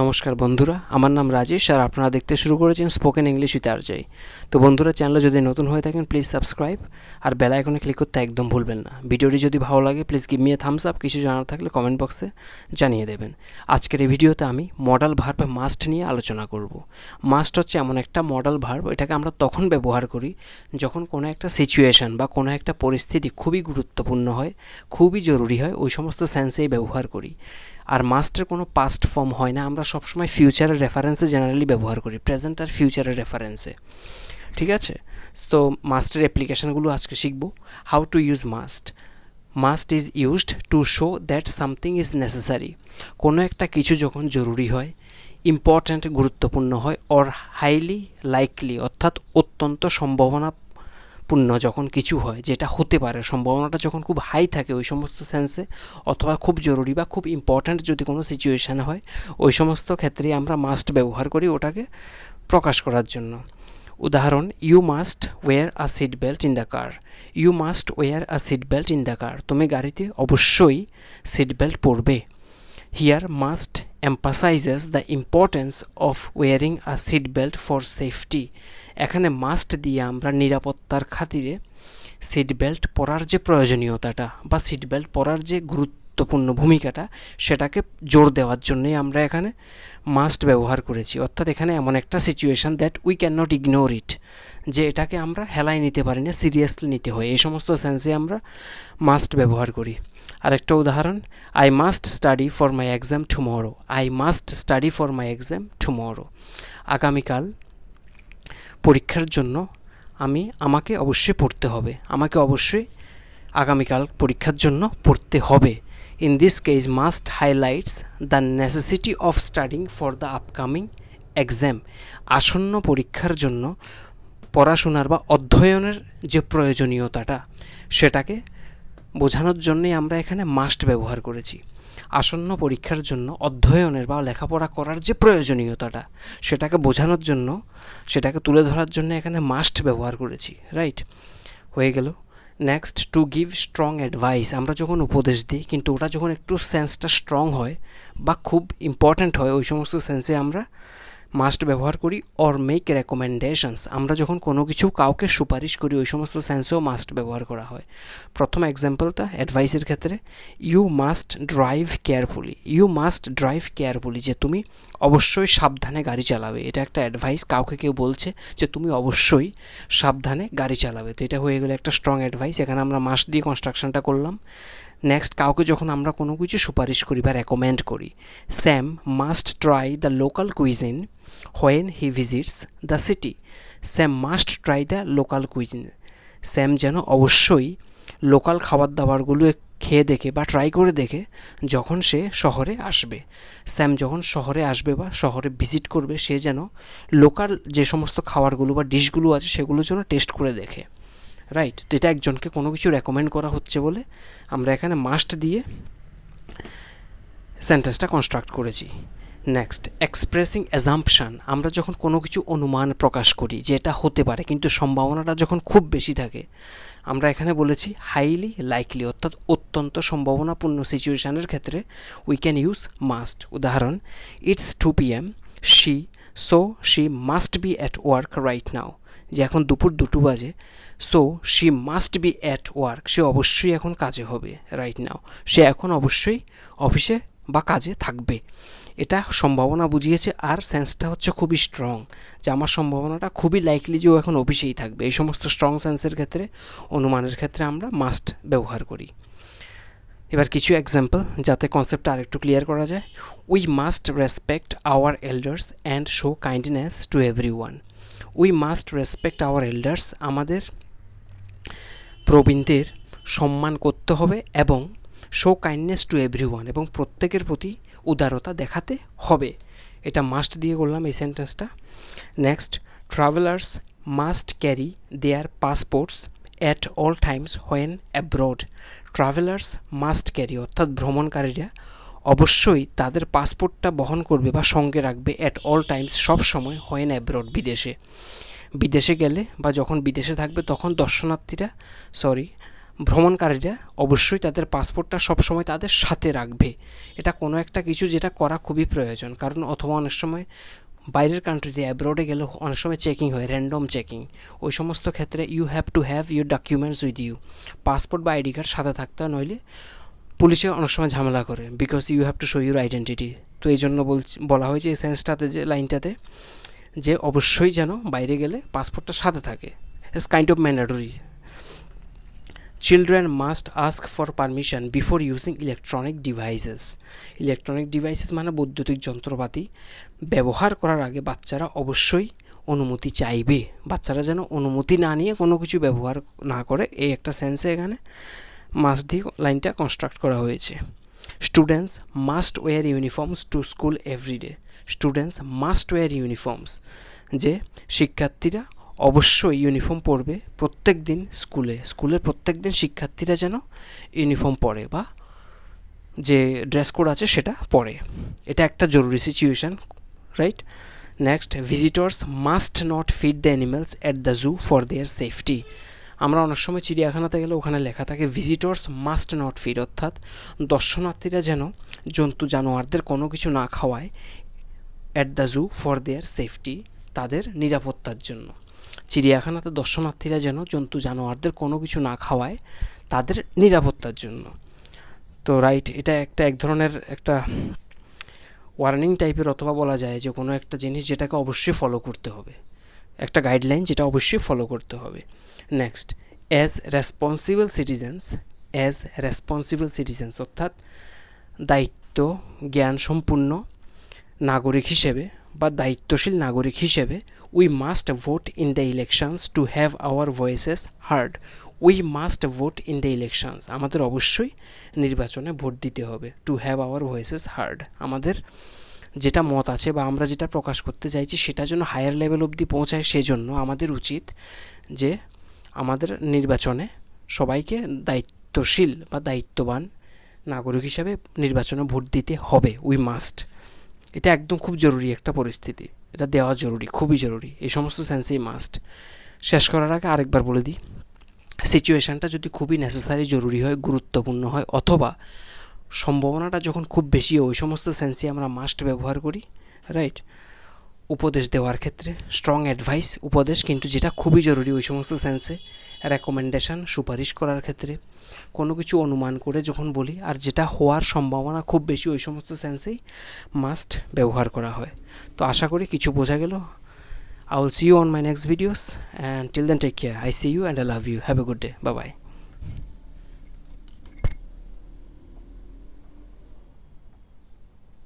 নমস্কার বন্ধুরা, আমার নাম রাজেশ আর আপনারা দেখতে শুরু করেছেন স্পোকেন ইংলিশ উইথ আরজাই তো বন্ধুরা, চ্যানেলে যদি নতুন হয়ে থাকেন প্লিজ সাবস্ক্রাইব আর বেল আইকনে ক্লিক করতে একদম ভুলবেন না। ভিডিওটি যদি ভালো লাগে please give me a thumbs up কিছু জানার থাকলে কমেন্ট বক্সে জানিয়ে দেবেন। আজকের এই ভিডিওতে আমি মডাল ভার্ব মাস্ট নিয়ে আলোচনা করব। মাস্ট হচ্ছে এমন একটা মডাল ভার্ব এটাকে আমরা তখন ব্যবহার করি যখন কোনো একটা সিচুয়েশন বা কোনো একটা পরিস্থিতি খুবই গুরুত্বপূর্ণ হয়, খুবই জরুরি হয়, ওই সমস্ত সেন্সেই ব্যবহার করি। আর মাস্টের কোনো পাস্ট ফর্ম হয় না। আমরা সবসময় ফিউচারের রেফারেন্সে জেনারেলি ব্যবহার করি প্রেজেন্ট আর ফিউচারের রেফারেন্সে ঠিক আছে? তো মাস্টের অ্যাপ্লিকেশানগুলো আজকে শিখব। How to use must must is used to show that something is necessary কোনো একটা কিছু যখন জরুরি হয় ইম্পর্ট্যান্ট গুরুত্বপূর্ণ হয় অর হাইলি লাইকলি অর্থাৎ অত্যন্ত সম্ভাবনা পূর্ণ যখন কিছু হয়, যেটা হতে পারে, সম্ভাবনাটা যখন খুব হাই থাকে ওই সমস্ত সেন্সে অথবা খুব জরুরি বা খুব ইম্পর্ট্যান্ট যদি কোনো সিচুয়েশান হয়, ওই সমস্ত ক্ষেত্রে আমরা মাস্ট ব্যবহার করি ওটাকে প্রকাশ করার জন্য। উদাহরণ you must wear a seat belt in the car you must wear a seat belt in the car তুমি গাড়িতে অবশ্যই সিট বেল্ট পরবে। Here must emphasizes the importance of wearing a seat belt for safety এখানে must দিয়ে আমরা নিরাপত্তার খাতিরে seat belt পরার যে প্রয়োজনীয়তাটা বা সিট বেল্ট পরার যে গুরুত্বপূর্ণ ভূমিকাটা, সেটাকে জোর দেওয়ার জন্যই আমরা এখানে মাস্ট ব্যবহার করেছি। অর্থাৎ এখানে এমন একটা situation that we can not ignore it যে এটাকে আমরা হেলায় নিতে পারি না সিরিয়াসলি নিতে হয়। এই সমস্ত সেন্সে আমরা মাস্ট ব্যবহার করি। আরেকটা উদাহরণ I must study for my exam tomorrow I must study for my exam tomorrow আগামীকাল পরীক্ষার জন্য আমি, আমাকে অবশ্যই পড়তে হবে। আমাকে অবশ্যই আগামীকাল পরীক্ষার জন্য পড়তে হবে। In this case must highlights the necessity of studying for the upcoming exam আসন্ন পরীক্ষার জন্য পড়াশোনার বা অধ্যয়নের যে প্রয়োজনীয়তাটা, সেটাকে বোঝানোর জন্যই আমরা এখানে মাস্ট ব্যবহার করেছি। আসন্ন পরীক্ষার জন্য অধ্যয়নের বা লেখাপড়া করার যে প্রয়োজনীয়তাটা, সেটাকে বোঝানোর জন্য, সেটাকে তুলে ধরার জন্য এখানে মাস্ট ব্যবহার করেছি রাইট হয়ে গেল। Next to give strong advice আমরা যখন উপদেশ দিই, কিন্তু ওটা যখন একটু সেন্সটা স্ট্রং হয় বা খুব ইম্পর্ট্যান্ট হয়, ওই সমস্ত সেন্সে আমরা মাস্ট ব্যবহার করি অর মেক রেকমেন্ডেশনস আমরা যখন কোনো কিছু কাউকে সুপারিশ করি, ওই সমস্ত সেন্সেও মাস্ট ব্যবহার করা হয়। প্রথম এক্সাম্পলটা অ্যাডভাইসের ক্ষেত্রে you must drive carefully you must drive carefully যে তুমি অবশ্যই সাবধানে গাড়ি চালাবে। এটা একটা অ্যাডভাইস কাউকে কেউ বলছে যে তুমি অবশ্যই সাবধানে গাড়ি চালাবে। তো এটা হয়ে গেলে একটা স্ট্রং অ্যাডভাইস এখানে আমরা মাস্ট দিয়ে কনস্ট্রাকশনটা করলাম। নেক্সট কাউকে যখন আমরা কোনো কিছু সুপারিশ করি বা রেকমেন্ড করি Sam must try the local cuisine when he visits the city Sam must try the local cuisine Sam যেন অবশ্যই লোকাল খাবার দাবারগুলো খেয়ে দেখে বা ট্রাই করে দেখে যখন সে শহরে আসবে। স্যাম যখন শহরে আসবে বা শহরে ভিজিট করবে, সে যেন লোকাল যে সমস্ত খাবারগুলো বা ডিশগুলো আছে, সেগুলো যেন টেস্ট করে দেখে। রাইট তো এটা একজনকে কোনো কিছু রেকমেন্ড করা হচ্ছে বলে আমরা এখানে মাস্ট দিয়ে সেন্টেন্সটা কনস্ট্রাক্ট করেছি। নেক্সট এক্সপ্রেসিং অ্যাজাম্পশান আমরা যখন কোনো কিছু অনুমান প্রকাশ করি যে এটা হতে পারে, কিন্তু সম্ভাবনাটা যখন খুব বেশি থাকে, আমরা এখানে বলেছি হাইলি লাইকলি অর্থাৎ অত্যন্ত সম্ভাবনাপূর্ণ সিচুয়েশানের ক্ষেত্রে উই ক্যান ইউজ মাস্ট উদাহরণ it's two P M she so she must be at work right now যে এখন দুপুর দুটো বাজে so she must be at work সে অবশ্যই এখন কাজে হবে রাইট নাও সে এখন অবশ্যই অফিসে বা কাজে থাকবে। এটা সম্ভাবনা বুঝিয়েছে আর সেন্সটা হচ্ছে খুবই স্ট্রং যে আমার সম্ভাবনাটা খুবই লাইকলি যে ও এখন অফিসেই থাকবে। এই সমস্ত স্ট্রং সেন্সের ক্ষেত্রে, অনুমানের ক্ষেত্রে আমরা মাস্ট ব্যবহার করি। এবার কিছু এক্সাম্পল যাতে কনসেপ্টটা আরেকটু ক্লিয়ার করা যায়। We must respect our elders and show kindness to everyone we must respect our elders আমাদের প্রবীণদের সম্মান করতে হবে এবং show kindness to everyone এবং প্রত্যেকের প্রতি উদারতা দেখাতে হবে। এটা মাস্ট দিয়ে করলাম এই সেন্টেন্সটা next travellers must carry their passports at all times when abroad travellers must carry অর্থাৎ ভ্রমণকারীরা অবশ্যই তাদের পাসপোর্টটা বহন করবে বা সঙ্গে রাখবে অ্যাট অল টাইমস সব সময় হোয়েন অ্যাব্রড বিদেশে। বিদেশে গেলে বা যখন বিদেশে থাকবে তখন দর্শনার্থীরা সরি ভ্রমণকারীরা অবশ্যই তাদের পাসপোর্টটা সবসময় তাদের সাথে রাখবে। এটা কোনো একটা কিছু যেটা করা খুবই প্রয়োজন। কারণ অথবা অনেক সময় বাইরের কান্ট্রিতে অ্যাব্রোডে গেলে অনেক সময় চেকিং হয় র্যান্ডম চেকিং ওই সমস্ত ক্ষেত্রে you have to have your documents with you passport বা আইডি কার্ড সাথে থাকতে হয়, নইলে পুলিশে অনেক সময় ঝামেলা করে because you have to show your identity তো এই জন্য বলছি, বলা হয়েছে এই সেন্সটাতে, যে লাইনটাতে, যে অবশ্যই যেন বাইরে গেলে পাসপোর্টটা সাথে থাকে। It's kind of mandatory children must ask for permission before using electronic devices electronic devices মানে বৈদ্যুতিক যন্ত্রপাতি। ব্যবহার করার আগে বাচ্চারা অবশ্যই অনুমতি চাইবে। বাচ্চারা যেন অনুমতি না নিয়ে কোনো কিছু ব্যবহার না করে। এই একটা সেন্সে এখানে। মাস্ট দিয়ে লাইনটা কনস্ট্রাক্ট করা হয়েছে। Students must wear uniforms to school every day students must wear uniforms যে শিক্ষার্থীরা অবশ্যই ইউনিফর্ম পরবে প্রত্যেক দিন স্কুলে। স্কুলের প্রত্যেক দিন শিক্ষার্থীরা যেন ইউনিফর্ম পরে বা যে ড্রেস কোড আছে সেটা পরে। এটা একটা জরুরি situation right next visitors must not feed the animals at the zoo for their safety আমরা অনেক সময় চিড়িয়াখানাতে গেলে ওখানে লেখা থাকে ভিজিটর্স মাস্ট নট ফিড অর্থাৎ দর্শনার্থীরা যেন জন্তু জানোয়ারদের কোনো কিছু না খাওয়ায় at the zoo for their safety তাদের নিরাপত্তার জন্য। চিড়িয়াখানাতে দর্শনার্থীরা যেন জন্তু জানোয়ারদের কোনো কিছু না খাওয়ায়, তাদের নিরাপত্তার জন্য। তো রাইট এটা একটা এক ধরনের একটা ওয়ার্নিং টাইপের অথবা বলা যায় যে কোনো একটা জিনিস যেটাকে অবশ্যই ফলো করতে হবে। একটা গাইডলাইন যেটা অবশ্যই ফলো করতে হবে। Next as responsible citizens as responsible citizens অর্থাৎ দায়িত্ব, জ্ঞান সম্পূর্ণ নাগরিক হিসেবে বা দায়িত্বশীল নাগরিক হিসেবে we must vote in the elections to have our voices heard we must vote in the elections আমাদের অবশ্যই নির্বাচনে ভোট দিতে হবে। To have our voices heard আমাদের যেটা মত আছে বা আমরা যেটা প্রকাশ করতে চাইছি সেটা যেন হায়ার লেভেল অবধি পৌঁছায় সেজন্য আমাদের উচিত যে আমাদের নির্বাচনে সবাইকে দায়িত্বশীল বা দায়িত্ববান নাগরিক হিসাবে নির্বাচনে ভোট দিতে হবে। উই মাস্ট এটা একদম খুব জরুরি একটা পরিস্থিতি। এটা দেওয়া জরুরি, খুবই জরুরি। এই সমস্ত সেন্সেই মাস্ট শেষ করার আগে আরেকবার বলে দিই সিচুয়েশানটা যদি খুবই নেসেসারি জরুরি হয়, গুরুত্বপূর্ণ হয়, অথবা সম্ভাবনাটা যখন খুব বেশি, ওই সমস্ত সেন্সে আমরা মাস্ট ব্যবহার করি রাইট উপদেশ দেওয়ার ক্ষেত্রে স্ট্রং অ্যাডভাইস উপদেশ, কিন্তু যেটা খুবই জরুরি ওই সমস্ত সেন্সে রেকমেন্ডেশন সুপারিশ করার ক্ষেত্রে কোনো কিছু অনুমান করে যখন বলি, আর যেটা হওয়ার সম্ভাবনা খুব বেশি, ওই সমস্ত সেন্সেই মাস্ট ব্যবহার করা হয় তো আশা করি কিছু বোঝা গেল will see you on my next videos, and till then take care. I see you and I love you. Have a good day. Bye bye.